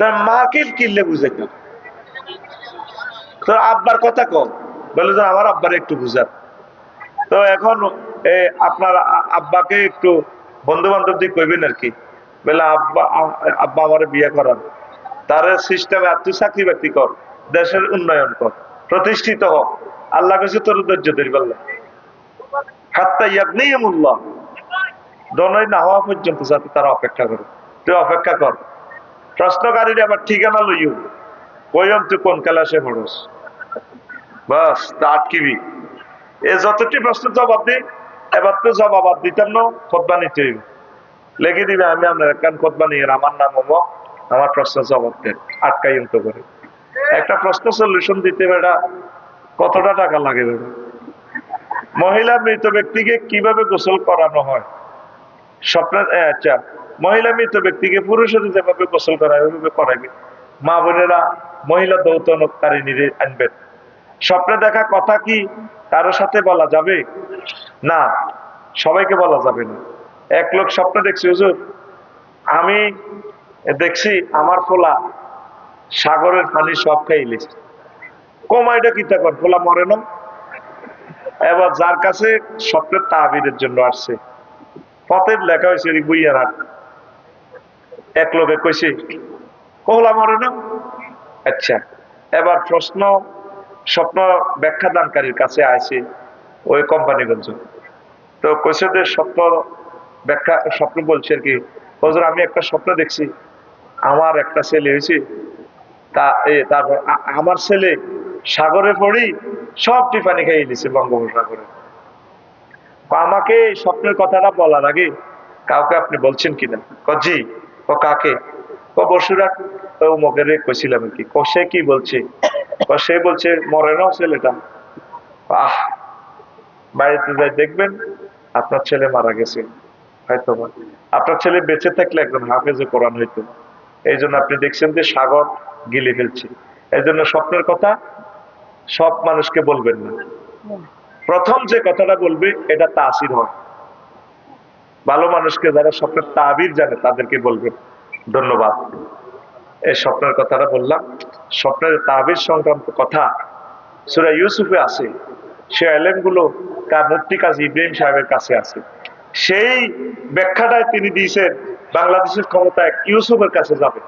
তার মাকে কিনলে বুঝাইত তো আব্বার কথা কম বলে যে আমার আব্বার একটু বুঝার তো এখন আপনার আব্বাকে একটু বন্ধু বান্ধব দিয়ে কইবেন আর কি। বলে আব্বা আব্বা আমার বিয়ে করান। তার সিস্টেমে আর তুই চাকরি বাকরি কর। দেশের উন্নয়ন কর। প্রতিষ্ঠিত হ। আল্লাহ কাছে তোর ধৈর্য ধরি বললাম হাত্তা ইয়াবনিয়ামুল্লাহ। দনই না হওয়া পর্যন্ত যাতে তারা অপেক্ষা করে। তুই অপেক্ষা কর। প্রশ্নকারীর আবার ঠিকানা লইও। কইম তুই কোন ক্লাসে পড়স? বাস, তা আটকিবি এ যতটি প্রশ্ন জবাব দিই এবার তো জবাব আর দিতাম না, খোদবা নিতে লেগে দিবে, আমি আপনার একখান খোদবা নিয়ে আমার নাম অমক আমার প্রশ্ন জবাব দেন আটকাই তো করে। একটা প্রশ্ন সলিউশন দিতে বেটা কতটা টাকা লাগে মহিলা মৃত ব্যক্তিকে কীভাবে গোসল করানো হয়? স্বপ্নের আচ্ছা মহিলা মৃত ব্যক্তিকে পুরুষের যেভাবে গোসল করা ওইভাবে করাইবে মা বোনেরা মহিলা দৌতনকারিনীরে আনবেন। স্বপ্নে দেখা কথা কি কারোর সাথে বলা যাবে? না, সবাইকে বলা যাবে না। এক লোক স্বপ্ন দেখছি, হুজুর, আমি দেখছি আমার ফোলা সাগরের পানি সব খাইলেছে কমাইটা কি তখন? ফোলা মরে না? এবার যার কাছে স্বপ্নের তাবিরের জন্য আসছে। পথের লেখা হয়েছে বইয়ার হাট এক লোকে কইছে, কোহলা মরে না? আচ্ছা এবার প্রশ্ন, স্বপ্ন ব্যাখ্যা দানকারীর কাছে আছে ওই কোম্পানিগঞ্জ। তো কইছে যে, স্বপ্ন ব্যাখ্যা, স্বপ্ন বলছে আর কি, হজর আমি একটা স্বপ্ন দেখছি, আমার একটা ছেলে হয়েছে তা, এ, তারপর আমার ছেলে সাগরে পড়ি, সব টিফানি খাইয়ে দিছে বঙ্গোপসাগরে। আমাকে স্বপ্নের কথাটা বলার আগে কাউকে আপনি বলছেন কিনা? কজি ও কাকে? ও বসুরাট ও মগেরে কইছিলাম ক। সে কি বলছে? সে বলছে, মরে না ছেলেটা। আহ, বাড়িতে যাই দেখবেন, আপনার ছেলে মারা গেছে। হয়তো আপনার ছেলে বেঁচে থাকলে একজন হাফেজে কোরআন হইতো। এই জন্য আপনি দেখছেন যে সাগর গিলে ফেলছে। এই জন্য স্বপ্নের কথা সব মানুষকে বলবেন না। প্রথম যে কথাটা বলবে, এটা তাসির হয় ভালো মানুষকে যারা স্বপ্নের তাবির জানে, তাদেরকে বলবেন ধন্যবাদ। এই স্বপ্নের কথাটা বললাম। স্বপ্নের তাবির সংক্রান্ত কথা সুরা ইউসুফে আছে। সে এলেমগুলো তার মুক্তি কাজী ইব্রাহিম সাহেবের কাছে আছে। সেই ব্যাখ্যাটায় তিনি দিয়েছেন, বাংলাদেশের ক্ষমতা এক ইউসুফের কাছে যাবে।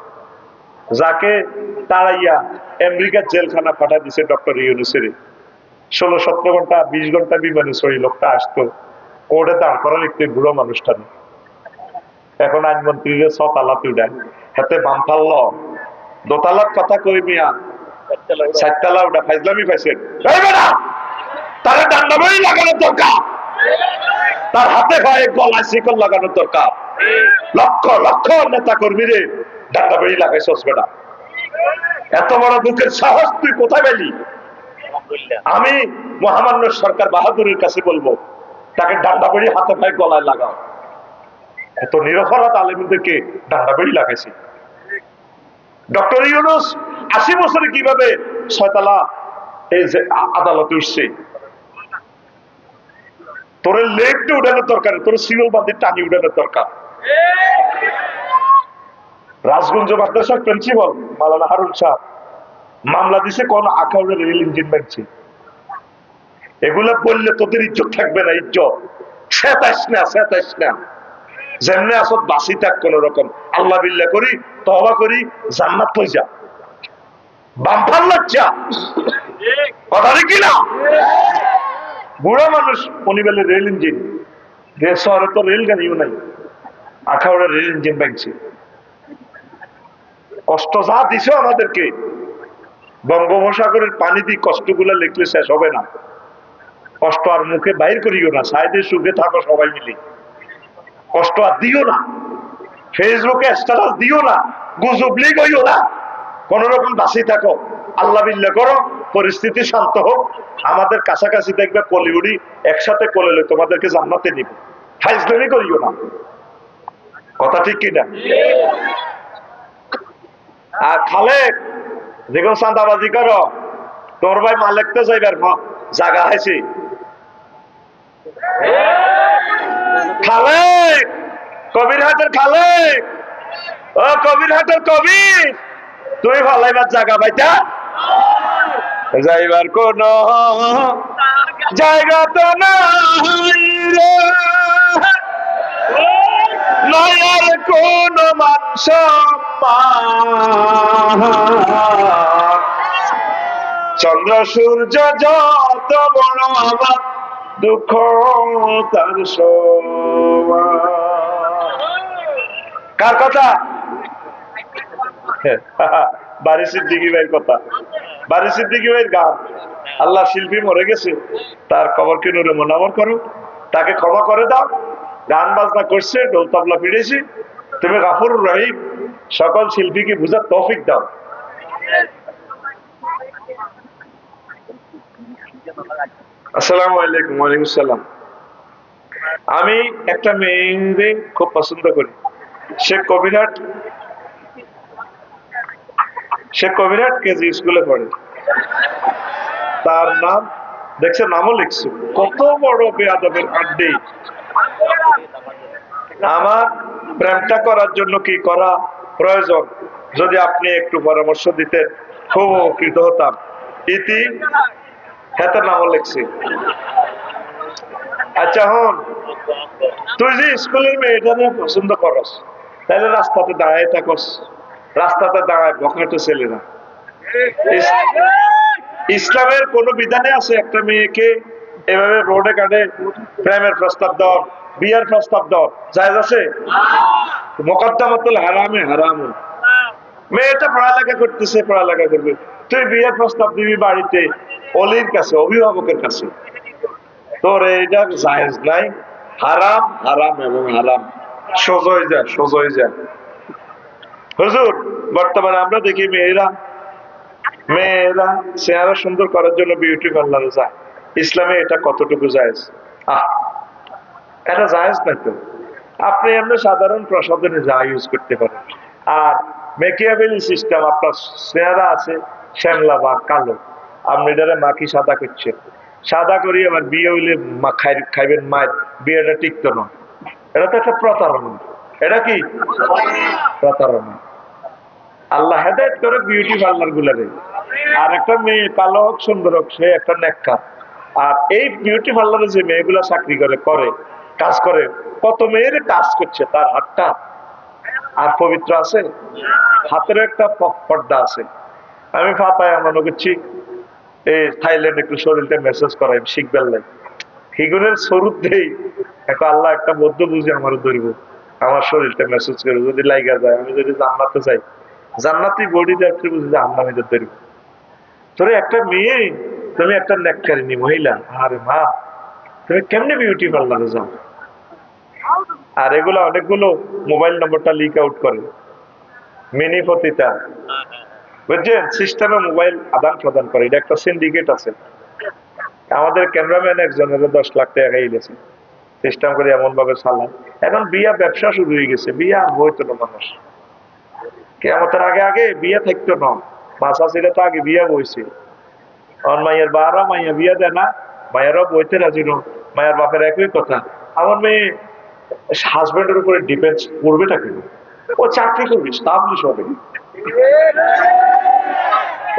যাকে তাড়াইয়া আমেরিকার জেলখানা পাঠা দিছে ডক্টর ইউনুসের। ষোলো, সতেরো ঘণ্টা, বিশ ঘণ্টা বিমানে সই লোকটা আসতো। কোর্টে দাঁড় করা লিখতে বুড়ো মানুষটা নেই। এখন আইনমন্ত্রীরে ছতালাতে উঠায় হাতে বাম ফাল্ল দোতালার কথা কই মিয়া? চারতলা উঠা ফাইজলামি পাইছেন? তারা ডান্ডাবই লাগানোর দরকার। তার হাতে পায়ে গলায় শিকল লাগানোর দরকার। লক্ষ লক্ষ নেতা কর্মীরে ডান্ডাবই লাগাইছস বেটা। এত বড় বুকের সাহস তুই কোথায় পেলি আমি মহামান্য সরকার বাহাদুরের কাছে বলব, তাকে ডান্ডা বেড়ি হাতে পায়ে গলায় লাগাও। এত নিরপরাধ আলেমদেরকে ডান্ডা বেড়ি লাগাইছে। ডক্টর ইউনুস আশি বছরে কীভাবে ছয়তলা এই যে আদালতে উঠছে? তোর লেগটা উঠানোর দরকার, তোর সিগল বান্দি টানি উঠানোর দরকার। রাজগঞ্জ মাদ্রাসার প্রিন্সিপাল মালানা হারুন শাহ দিছে কোন আকাউন্টের রেল ইঞ্জিন ব্যাংছে এগুলা বললে তোদের ইজ্জত থাকবে না, ইজ্জত। যা। বুড়া মানুষ উনি রেল ইঞ্জিন শহরে তো রেল গাড়িও নাই আখাউড়া রেল ইঞ্জিন ব্যাংছে কষ্ট যা দিছে আমাদেরকে বঙ্গোপসাগরের পানি দিয়ে কষ্টগুলো লিখলে শেষ হবে না। কষ্ট আর মুখে বাইর করিও না সাইডে সুখে থাকো সবাই মিলে। কষ্ট আর দিও না, ফেসবুকে স্ট্যাটাস দিও না, গুজব লিগ না। কোন রকম বাসি থাকো, আল্লাহ বিল্লা করো, পরিস্থিতি শান্ত হোক। আমাদের কাছাকাছি দেখবে কলিউডি একসাথে করলে তোমাদেরকে জান্নাতে নিব। ফাইজলামি করিও না। কথা ঠিক কিনা? আর খালে দেখুন চান্দাবাজি করো। তোর ভাই মালিক তো যাইবার জাগা হয়েছে খালে কবির হাটের খালে ও, কবির হাটের কবির! তুই ভালাইবার জায়গা পাইতা? যাইবার কোন জায়গা তো নাই কোন মাংস চন্দ্র সূর্য যত বড় আমার দুঃখ তার। কার কথা? বাড়ি সিদ্দিকি ভাইয়ের কথা। বাড়ি সিদ্দিকি ভাইয়ের গান। আল্লাহ শিল্পী মরে গেছে। তার খবরকে নুরে মনামর করো? তাকে ক্ষমা করে দাও। গান বাজনা করছে ডোল তবলা পিড়েছি। তুমি গাফুর রহিম। সকল শিল্পীকে বুঝার তৌফিক দাও। আসসালামু আলাইকুম, ওয়ালাইকুম সালাম। আমি একটা মেয়েরে খুব পছন্দ করি। সে কবিরাট। সে কবিরাট কেজি স্কুলে পড়ে। তার নাম দেখছে নামও লিখছে। কত বড় বেয়াদবের আড্ডে। আমার প্রেমটা করার জন্য কি করা প্রয়োজন। যদি আপনি একটু পরামর্শ দিতেন। খুব উপকৃত হতাম। ইতি হাতে নামও লিখছি। আচ্ছা হন। তুই যে স্কুলের মেয়েটা পছন্দ করস তাহলে রাস্তাতে দাঁড়ায় থাকস। রাস্তাতে দাঁড়ায় বখাটে ছেলেরা। ইস- ইসলামের কোন বিধানে আছে একটা মেয়েকে এভাবে রোডে কাটে প্রেমের প্রস্তাব দেওয়া? বিয়ার প্রস্তাব দেওয়া জায়জ আছে? মোকদ্দমাতুল হারামে হারাম। মেয়েটা পড়ালেখা করতেছে পড়ালেখা করবে। তুই বিয়ের প্রস্তাব দিবি বাড়িতে অলির কাছে অভিভাবকের কাছে। তোর এইটা জায়েজ নাই। হারাম হারাম এবং হারাম। সোজই যা সোজই যা। হুজুর বর্তমানে আমরা দেখি মেয়েরা মেয়েরা চেহারা সুন্দর করার জন্য বিউটি পার্লারে যায়। ইসলামে এটা কতটুকু জায়েজ? আহ এটা জায়েজ না তো। আপনি এমনি সাধারণ প্রসাধনে যা ইউজ করতে পারেন। আর মেকিয়াবেলি সিস্টেম আপনার চেহারা আছে শ্যামলা বা কালো। আপনি এটারে মাখি সাদা করছেন। সাদা করি আবার বিয়ে হইলে খাইবেন মায়ের। বিয়েটা টিকতো না এটা তো একটা প্রতারণা। এটা কি? প্রতারণা। আল্লাহ হেদায়ত করে বিউটি পার্লার গুলারে। আর একটা মেয়ে কালো হোক সুন্দর হোক সে একটা নেককার। আর এই বিউটি পার্লারে যে মেয়েগুলা চাকরি করে করে কাজ করে। কত মেয়ের কাজ করছে তার হাতটা? আর পবিত্র আছে? হাতের একটা পর্দা আছে। আমি ফাতায় মনে করছি এই থাইল্যান্ড একটু শরীরটা মেসেজ করাই, শিখবেন লাই হিগুনের স্বরূপ এখন আল্লাহ একটা বদ্ধ বুঝে আমার ধরবো। আমার শরীরটা মেসেজ করে, যদি লাইগা যায়, আমি যদি জান্নাতে চাই জান্নাতি বডি দেখতে বুঝি যে আল্লাহ আমি ধরবো। তোরে একটা মেয়ে, তুমি একটা নেককারিনী মহিলা। আরে মা, তুমি কেমনে বিউটি পার্লারে যাও? আর এগুলো অনেকগুলো মোবাইল নম্বরটা লিক আউট করে। মিনি পতিতা। বুঝছেন? সিস্টেমে মোবাইল আদান প্রদান করে। এটা একটা সিন্ডিকেট আছে। আমাদের ক্যামেরাম্যান একজনের দশ লাখ টাকা গেছে। সিস্টেম করে এমন ভাবে চালায়। এখন বিয়া ব্যবসা শুরু হয়ে গেছে। বিয়া বইতো না মানুষ। কেমতের আগে আগে বিয়া থাকতো না। মাসা ছিল তো আগে বিয়া বইছে। অন মাইয়ের বারা মাইয়া বিয়া দেয় না। মায়েরও বইতে রাজি ন। মায়ের বাপের একই কথা। আমার মেয়ে হাজবেন্ডের উপরে ডিপেন্ড করবেটা কেন? ও চাকরি করবি স্টাবলিশ হবে।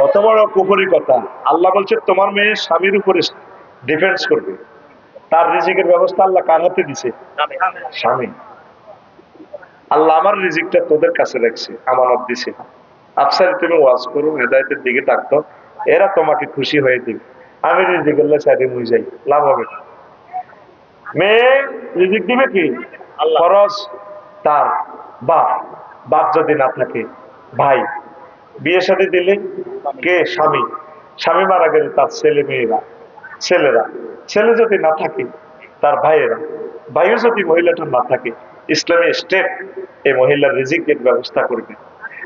কত বড় কুপুরি কথা। আল্লাহ বলছে, তোমার মেয়ে স্বামীর উপরে ডিফেন্স করবে। তার রিজিকের ব্যবস্থা আল্লাহ কার হাতে দিছে? স্বামী। আল্লাহ আমার রিজিকটা তোদের কাছে রাখছে, আমানত দিছে। আফসারি, তুমি ওয়াজ করো, হেদায়তের দিকে ডাকতো এরা তোমাকে খুশি হয়ে দিবে। আমি রিজিকের সাইডে মুই যাই, লাভ হবে না। মেয়ে রিজিক দিবে কি? খরচ তার বাপ। বাপ যদি না থাকে ভাই বিয়ের সাথে দিলে কে? স্বামী। স্বামী মারা গেলে তার ছেলে মেয়েরা ছেলেরা। ছেলে যদি না থাকে তার ভাইয়েরা। ভাইও যদি মহিলাটা না থাকে ইসলামী স্টেট এই মহিলার রিজিকের ব্যবস্থা করবে।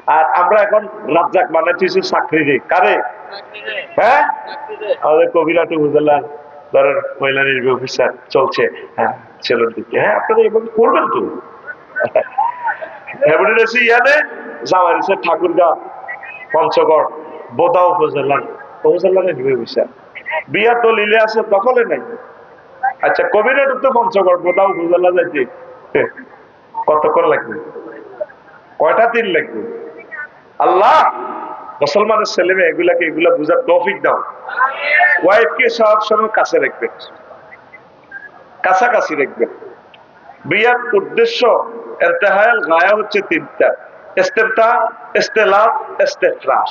আর আমরা এখন রাজ্জাক বানাইতেছি চাকরি রে কারে হ্যাঁ? আমাদের কবিরাট উপজেলার মহিলা অফিসার চলছে হ্যাঁ ছেলের দিকে হ্যাঁ আপনারা এভাবে করবেন তো? ঠাকুরগা, পঞ্চগড় আছে আচ্ছা তো পঞ্চগড় কতক্ষণ লাগবে? কয়টা দিন লাগবে? আল্লাহ, মুসলমানের ছেলে মেয়ে এগুলাকে, এগুলা বুঝার তৌফিক দাও। ওয়াইফকে সব সময় কাছে রাখবেন। কাছাকাছি রাখবেন। বিয়ার উদ্দেশ্য এন্তেহায়াল গায়া হচ্ছে তিনটা। ইস্তেমতা ইস্তেলাফ ইস্তেফরাস